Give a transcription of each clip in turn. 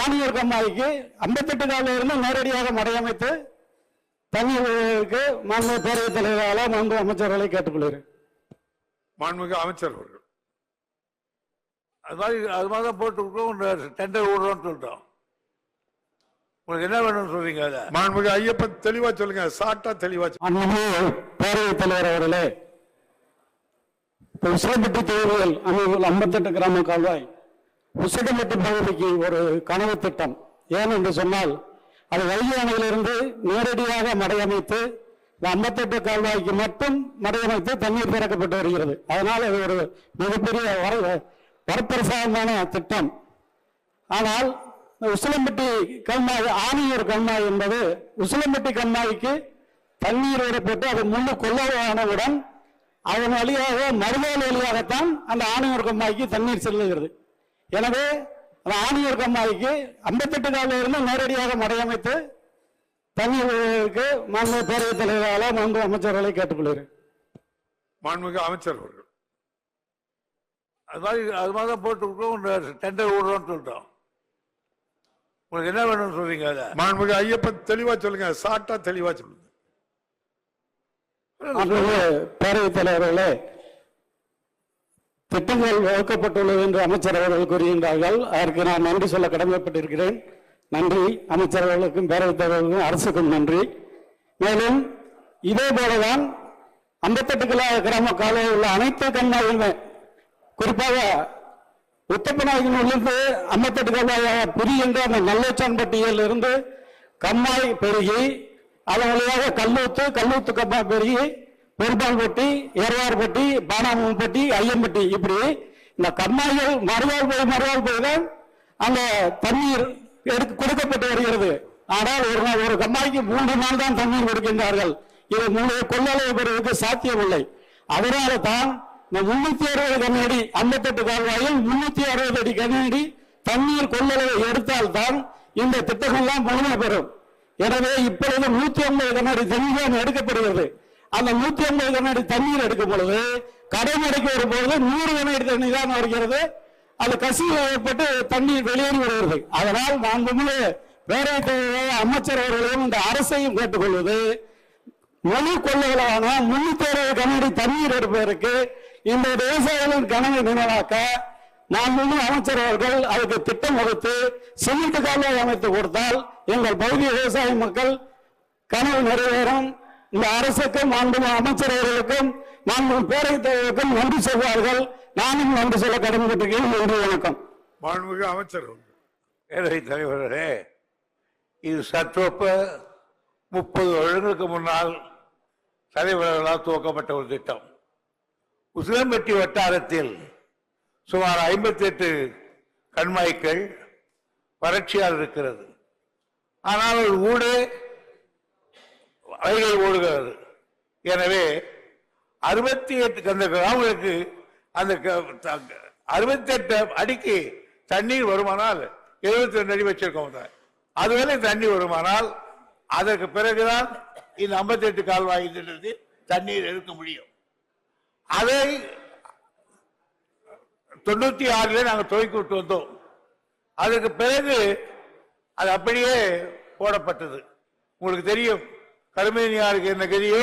ஆணியூர் கம்மாய்க்கு ஐம்பத்தெட்டு காலில் இருந்து நேரடியாக மடையமைத்து தண்ணீருக்கு மாண்பு பேரவைத் தலைவரால மாண்பு அமைச்சர்களை கேட்டுக்கொள்கிறேன். மாண்புமிகு அமைச்சர் அவர்கள். அது மாதிரி அது மாதிரி தான் போட்டு டெண்டர் விடுறோம்னு சொல்லிட்டோம். உங்களுக்கு என்ன வேணும்னு சொல்றீங்க அதை? மாண்புமிகு ஐயப்பன் தெளிவா சொல்லுங்க சாட்டா தெளிவா பேரவைத் தலைவர் அவர்களே இப்ப உசிலம்பட்டி தொகுதியில் அமைந்துள்ள ஐம்பத்தெட்டு கிராம கால்வாய் உசிலம்பட்டி பகுதிக்கு ஒரு கனவு திட்டம். ஏன் என்று சொன்னால் அது வைகை அணையிலிருந்து நேரடியாக மடையமைத்து அம்பத்தெட்டு ஐம்பத்தெட்டு கால்வாய்க்கு மட்டும் மடையமைத்து தண்ணீர் திறக்கப்பட்டு வருகிறது. அதனால் அது ஒரு மிகப்பெரிய வர வரப்பிரசாதமான திட்டம். ஆனால் உசிலம்பட்டி கண்மாய் ஆணியூர் கண்மாய் என்பது உசிலம்பட்டி கண்மாய்க்கு தண்ணீர் விடப்பட்டு அது முள்ளு கொள்ளவானவுடன் அதன் வழியாக மறுநாள் வழியாகத்தான் அந்த ஆணையர் கம்மாய்க்கு தண்ணீர் செல்லுகிறது. எனவே ஆணியூர் கம்மாய்க்கு ஐம்பத்தெட்டு காலில் இருந்து நேரடியாக மடையமைத்து தண்ணீருக்கு மாண்பு பேரவைத் தலைவரால மாண்பு அமைச்சர்களை கேட்டுக்கொள்கிறேன். மாண்புமிகு அமைச்சர் அவர்கள். அது மாதிரி அது மாதிரி தான் போட்டு டெண்டர் விடுறோம்னு சொல்லிட்டோம். உங்களுக்கு என்ன வேணும்னு சொல்றீங்க அதை? மாண்புமிகு ஐயப்பன் தெளிவா சொல்லுங்க சாட்டா தெளிவா சொல்லுங்க. பேரவைத் தலைவர்களே திட்டங்கள் வகுக்கப்பட்டுள்ளது என்று அமைச்சர் அவர்கள் கூறுகின்றார்கள். அதற்கு நான் நன்றி சொல்ல கடமைப்பட்டிருக்கிறேன். நன்றி. அமைச்சர் அவர்களுக்கும் பேரவைத் தலைவர்களுக்கும் அரசுக்கும் நன்றி. மேலும் இதே போலதான் ஐம்பத்தெட்டு கிலோ கிராம காலையில் உள்ள அனைத்து கண்மாயுமே குறிப்பாக உத்தப்பநாயகனிலிருந்து ஐம்பத்தெட்டு கம்மாயாக பிரிகின்ற அந்த நல்லச்சான்பட்டியில் இருந்து கம்மாய் பெருகி அதன் வழியாக கல்லூத்து கல்லூத்து கம்மாய் பெருகி பெரும்பால்பட்டி ஏர்வார்பட்டி பானாமம்பட்டி ஐயம்பட்டி இப்படி இந்த கம்மாய்கள் மறுவாழ் போய் மறுவாழ் போய் தான் அந்த தண்ணீர் எடுத்து கொடுக்கப்பட்டு வருகிறது. ஆனால் ஒரு நாள் ஒரு கம்மாய்க்கு மூன்று நாள் தான் தண்ணீர் கொடுக்கின்றார்கள். இது மூணு கொள்ளளவு பெறுவதற்கு சாத்தியமில்லை. அதனால தான் இந்த முன்னூத்தி அறுபது கண்ணாடி ஐம்பத்தெட்டு கால்வாயில் முன்னூத்தி அறுபது அடி கண்ணாடி தண்ணீர் கொள்ளளவை எடுத்தால் தான் இந்த திட்டங்கள்லாம் முழுமை பெறும். எனவே இப்பொழுது நூத்தி ஐம்பது கண்ணாடி தண்ணீர் தான் எடுக்கப்படுகிறது. அந்த நூத்தி ஐம்பது கண்ணாடி தண்ணீர் எடுக்கும் பொழுது கடைமடைக்கு வரும்பொழுது நூறு கண்ணாடி தண்ணீர் தான் வருகிறது. அது கசிவு ஏற்பட்டு தண்ணீர் வெளியேறி வருகிறது. அதனால் மாண்புமிகு பேரவைத் அமைச்சர் அவர்களையும் இந்த அரசையும் கேட்டுக்கொள்வது மொழி கொள்ளைகளான முன்னூத்தி அறுபது கண்ணாடி தண்ணீர் எடுப்பதற்கு இந்த விவசாயிகளின் கனவை நினைவாக்க மாண்புமிகு அமைச்சர் அவர்கள் அதுக்கு திட்டம் வகுத்து சிமெண்ட் கால்வாய் அமைத்து கொடுத்தால் எங்கள் பகுதி விவசாய மக்கள் கனவு நிறைவேறும். இந்த அரசுக்கும் மாண்புமிகு அமைச்சரவர்களுக்கும் அவர்களுக்கும் மாண்புமிகு பேரவைத் தலைவருக்கும் நன்றி சொல்வார்கள். நானும் நன்றி சொல்ல கடமைப்பட்டிருக்கிறேன். நன்றி வணக்கம். மாண்புமிகு அமைச்சர் அவர்கள். பேரவைத் தலைவர்களே இது சற்றொப்ப முப்பது வருடங்களுக்கு முன்னால் தலைவர்களால் துவக்கப்பட்ட ஒரு திட்டம். உசிலம்பட்டி வட்டாரத்தில் சுமார் ஐம்பத்தி எட்டு கண்மாய்க்கள் வறட்சியால் இருக்கிறது. ஆனால் ஒரு வைகை ஓடுகிறது. எனவே அறுபத்தி எட்டு அந்த கிராமங்களுக்கு அந்த அறுபத்தி எட்டு அடிக்கு தண்ணீர் வருமானால் எழுபத்தி ரெண்டு அடி வச்சிருக்கோம் அதுவரை தண்ணி வருமானால் அதற்கு பிறகுதான் இந்த 58 எட்டு கால்வாய் திட்டத்தில் தண்ணீர் எடுக்க முடியும். அதை தொண்ணூத்தி ஆறுல நாங்கள் துவக்கி விட்டு வந்தோம். அதுக்கு பிறகு அது அப்படியே போடப்பட்டது. உங்களுக்கு தெரியும். கருமேனியாருக்கு என்ன கதியோ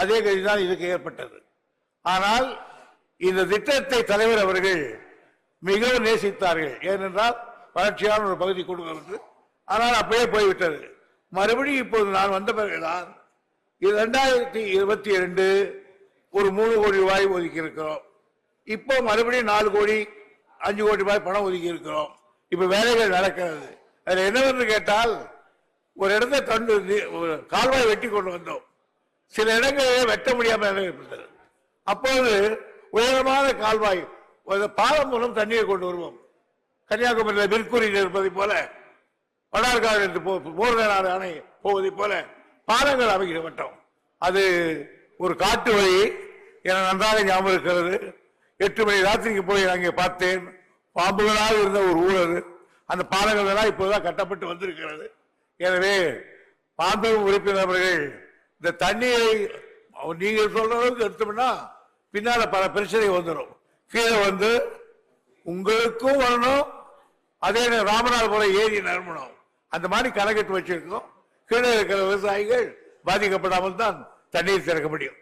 அதே கதி தான் இதுக்கு ஏற்பட்டது. ஆனால் இந்த திட்டத்தை தலைவர் அவர்கள் மிகவும் நேசித்தார்கள். ஏனென்றால் வளர்ச்சியான ஒரு பகுதி கொடுக்கிறது ஆனால் அப்படியே போய்விட்டது. மறுபடியும் இப்போது நான் வந்த பிறகுதான் இரண்டாயிரத்தி இருபத்தி ரெண்டு ஒரு மூணு கோடி ரூபாய் ஒதுக்கி இருக்கிறோம் இப்போ மறுபடியும் நாலு கோடி அஞ்சு கோடி ரூபாய் பணம் ஒதுக்கி இருக்கிறோம் இப்ப வேலைகள் நடக்கிறது. அதுல என்னவென்று கேட்டால் ஒரு இடத்தை தண்டு கால்வாய் வெட்டி கொண்டு வந்தோம். சில இடங்களே வெட்ட முடியாமல் இருந்தது. அப்போது உயரமான கால்வாய் ஒரு பாலம் மூலம் தண்ணீரை கொண்டு வருவோம். கன்னியாகுமரியில் மிர்குரியில் இருப்பதை போல வடார்காடு என்று போர்கனாறு அணை போவதை போல பாலங்கள் அமைக்க மாட்டோம் அது ஒரு காட்டு வழி. என நன்றாக ஞாபகம் இருக்கிறது. எட்டு மணி ராத்திரிக்கு போய் அங்கே பார்த்தேன். பாம்புகளாக இருந்த ஒரு ஊழல் அந்த பாலங்கள் எல்லாம் இப்போதான் கட்டப்பட்டு வந்திருக்கிறது. எனவே பாம்பு உறுப்பினர் இந்த தண்ணீரை நீங்கள் சொல்ற அளவுக்கு எடுத்தோம்னா பின்னால பல பிரச்சனை வந்துடும் கீழே வந்து உங்களுக்கும் வரணும் அதே ராமநாதபுரம் ஏரி நிரம்பணும். அந்த மாதிரி கணக்கெட்டு வச்சிருக்கோம். கீழே இருக்கிற விவசாயிகள் பாதிக்கப்படாமல் தான் தண்ணீர் திறக்க முடியும்.